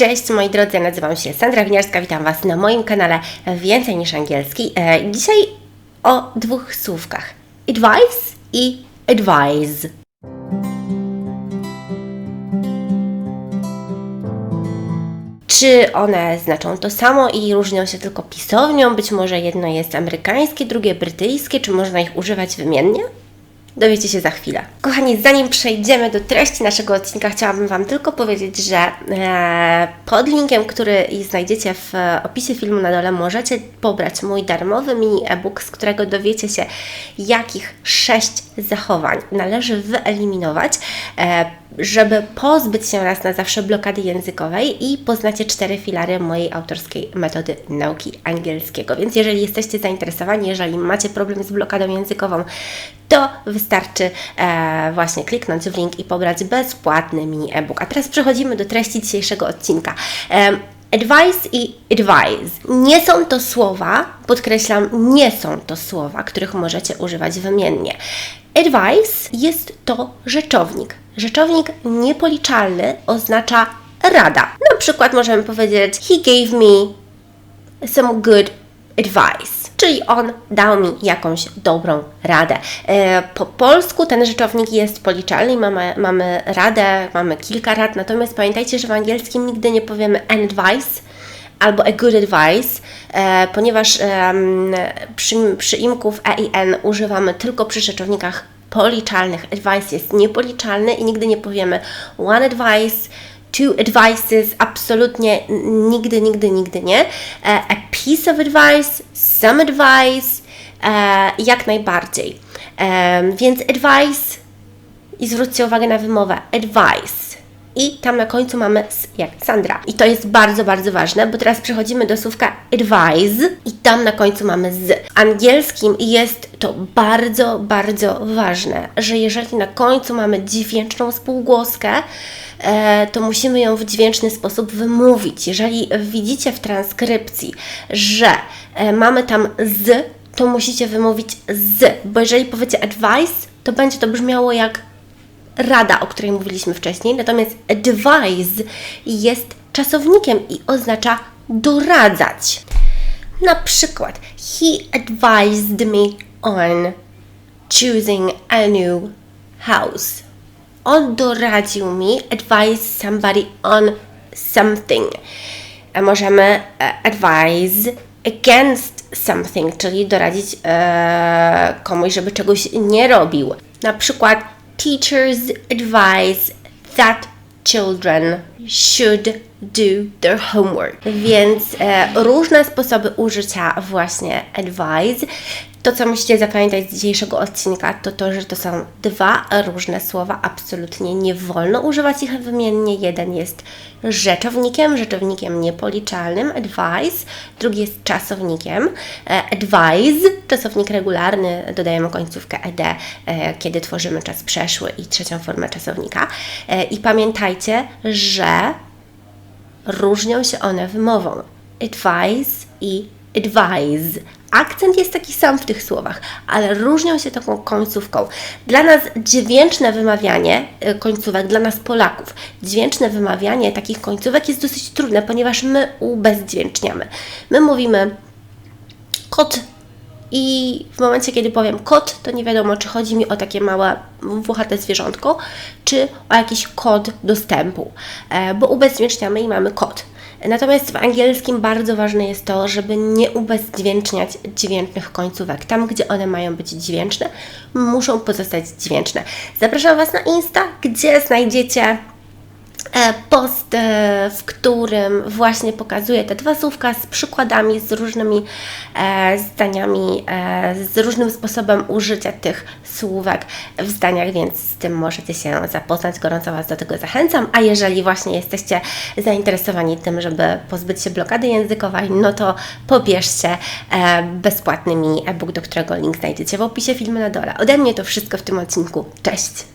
Cześć moi drodzy, nazywam się Sandra Winiarska, witam Was na moim kanale Więcej niż Angielski. E, dzisiaj o dwóch słówkach. Advice i advise. Czy one znaczą to samo i różnią się tylko pisownią? Być może jedno jest amerykańskie, drugie brytyjskie, czy można ich używać wymiennie? Dowiecie się za chwilę. Kochani, zanim przejdziemy do treści naszego odcinka, chciałabym Wam tylko powiedzieć, że e, pod linkiem, który znajdziecie w opisie filmu na dole, możecie pobrać mój darmowy mini e-book, z którego dowiecie się, jakich sześć zachowań należy wyeliminować, e, żeby pozbyć się raz na zawsze blokady językowej i poznacie cztery filary mojej autorskiej metody nauki angielskiego. Więc jeżeli jesteście zainteresowani, jeżeli macie problem z blokadą językową, to wystarczy e, właśnie kliknąć w link i pobrać bezpłatny mini e-book. A teraz przechodzimy do treści dzisiejszego odcinka. E, Advice i advise. Nie są to słowa, podkreślam, nie są to słowa, których możecie używać wymiennie. Advice jest to rzeczownik. Rzeczownik niepoliczalny oznacza rada. Na przykład możemy powiedzieć He gave me some good advice, czyli on dał mi jakąś dobrą radę. E, po polsku ten rzeczownik jest policzalny, mamy, mamy radę, mamy kilka rad, natomiast pamiętajcie, że w angielskim nigdy nie powiemy advice, albo a good advice, e, ponieważ przy, przyimków e i n używamy tylko przy rzeczownikach policzalnych. Advice jest niepoliczalny i nigdy nie powiemy one advice, two advices, absolutnie nigdy, nigdy, nigdy nie. E, a piece of advice, some advice, e, jak najbardziej. Więc advice i zwróćcie uwagę na wymowę advice. I tam na końcu mamy s, jak Sandra. I to jest bardzo, bardzo ważne, bo teraz przechodzimy do słówka advise i tam na końcu mamy z. W angielskim jest to bardzo, bardzo ważne, że jeżeli na końcu mamy dźwięczną spółgłoskę, e, to musimy ją w dźwięczny sposób wymówić. Jeżeli widzicie w transkrypcji, że e, mamy tam z, to musicie wymówić z, bo jeżeli powiecie advice, to będzie to brzmiało jak rada, o której mówiliśmy wcześniej, natomiast advise jest czasownikiem i oznacza doradzać. Na przykład, he advised me on choosing a new house. On doradził mi, advise somebody on something. A możemy e, advise against something, czyli doradzić e, komuś, żeby czegoś nie robił. Na przykład, teachers advise that children should do their homework. Więc e, różne sposoby użycia właśnie advise. To, co musicie zapamiętać z dzisiejszego odcinka, to to, że to są dwa różne słowa. Absolutnie nie wolno używać ich wymiennie. Jeden jest rzeczownikiem, rzeczownikiem niepoliczalnym, advise, drugi jest czasownikiem. E, advise, czasownik regularny, dodajemy końcówkę ed, e, kiedy tworzymy czas przeszły i trzecią formę czasownika. E, I pamiętajcie, że różnią się one wymową. Advise i advise. Akcent jest taki sam w tych słowach, ale różnią się taką końcówką. Dla nas dźwięczne wymawianie y, końcówek, dla nas Polaków, dźwięczne wymawianie takich końcówek jest dosyć trudne, ponieważ my ubezdźwięczniamy. My mówimy kot i w momencie, kiedy powiem kot, to nie wiadomo, czy chodzi mi o takie małe, włochate zwierzątko, czy o jakiś kod dostępu, e, bo ubezdźwięczniamy i mamy kod. Natomiast w angielskim bardzo ważne jest to, żeby nie ubezdźwięczniać dźwięcznych końcówek. Tam, gdzie one mają być dźwięczne, muszą pozostać dźwięczne. Zapraszam Was na Insta, gdzie znajdziecie post, e, w którym właśnie pokazuję te dwa słówka z przykładami, z różnymi e, zdaniami, e, z różnym sposobem użycia tych słówek w zdaniach, więc z tym możecie się zapoznać. Gorąco Was do tego zachęcam. A jeżeli właśnie jesteście zainteresowani tym, żeby pozbyć się blokady językowej, no to pobierzcie e, bezpłatny mini e-book, do którego link znajdziecie w opisie filmu na dole. Ode mnie to wszystko w tym odcinku. Cześć!